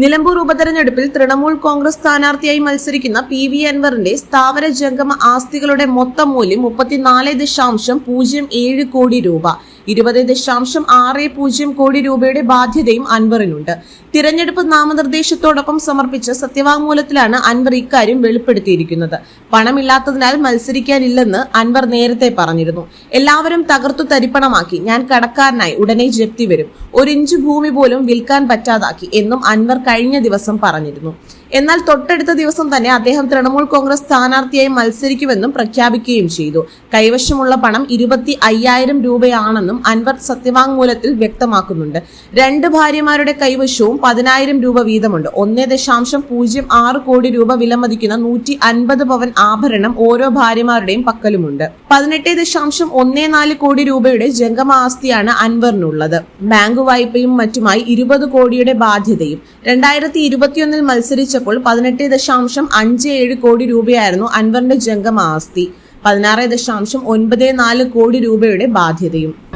നിലമ്പൂർ ഉപതെരഞ്ഞെടുപ്പിൽ തൃണമൂൽ കോൺഗ്രസ് സ്ഥാനാർത്ഥിയായി മത്സരിക്കുന്ന പി വി അൻവറിന്റെ സ്ഥാവര ജംഗമ ആസ്തികളുടെ മൊത്തം മൂല്യം മുപ്പത്തിനാല് ദശാംശം പൂജ്യം ഏഴ് കോടി രൂപ. ഇരുപത് ദശാംശം ആറ് പൂജ്യം കോടി രൂപയുടെ ബാധ്യതയും അൻവറിനുണ്ട്. തിരഞ്ഞെടുപ്പ് നാമനിർദ്ദേശത്തോടൊപ്പം സമർപ്പിച്ച സത്യവാങ്മൂലത്തിലാണ് അൻവർ ഇക്കാര്യം വെളിപ്പെടുത്തിയിരിക്കുന്നത്. പണമില്ലാത്തതിനാൽ മത്സരിക്കാനില്ലെന്ന് അൻവർ നേരത്തെ പറഞ്ഞിരുന്നു. എല്ലാവരും തകർത്തു തരിപ്പണമാക്കി ഞാൻ കടക്കാരനായി ഉടനെ ജപ്തി വരും. ഒരു ഇഞ്ച് ഭൂമി പോലും വിൽക്കാൻ പറ്റാതാക്കി എന്നും അൻവർ കഴിഞ്ഞ ദിവസം പറഞ്ഞിരുന്നു. എന്നാൽ തൊട്ടടുത്ത ദിവസം തന്നെ അദ്ദേഹം തൃണമൂൽ കോൺഗ്രസ് സ്ഥാനാർത്ഥിയായി മത്സരിക്കുമെന്നും പ്രഖ്യാപിക്കുകയും ചെയ്തു. കൈവശമുള്ള പണം ഇരുപത്തി അയ്യായിരം രൂപയാണെന്നും അൻവർ സത്യവാങ്മൂലത്തിൽ വ്യക്തമാക്കുന്നുണ്ട്. രണ്ട് ഭാര്യമാരുടെ കൈവശവും പതിനായിരം രൂപ വീതമുണ്ട്. ഒന്നേ ദശാംശം പൂജ്യം ആറ് കോടി രൂപ വിലമതിക്കുന്ന നൂറ്റി അൻപത് പവൻ ആഭരണം ഓരോ ഭാര്യമാരുടെയും പക്കലുമുണ്ട്. പതിനെട്ട് ദശാംശം ഒന്നേ നാല് കോടി രൂപയുടെ ജംഗമ ആസ്തിയാണ് അൻവറിനുള്ളത്. ബാങ്ക് വായ്പയും മറ്റുമായി ഇരുപത് കോടിയുടെ ബാധ്യതയും. രണ്ടായിരത്തി ഇരുപത്തിയൊന്നിൽ മത്സരിച്ചപ്പോൾ പതിനെട്ട് ദശാംശം അഞ്ച് ഏഴ് കോടി രൂപയായിരുന്നു അൻവറിന്റെ ജംഗമ ആസ്തി. പതിനാറ് ദശാംശം ഒൻപത് നാല് കോടി രൂപയുടെ ബാധ്യതയും.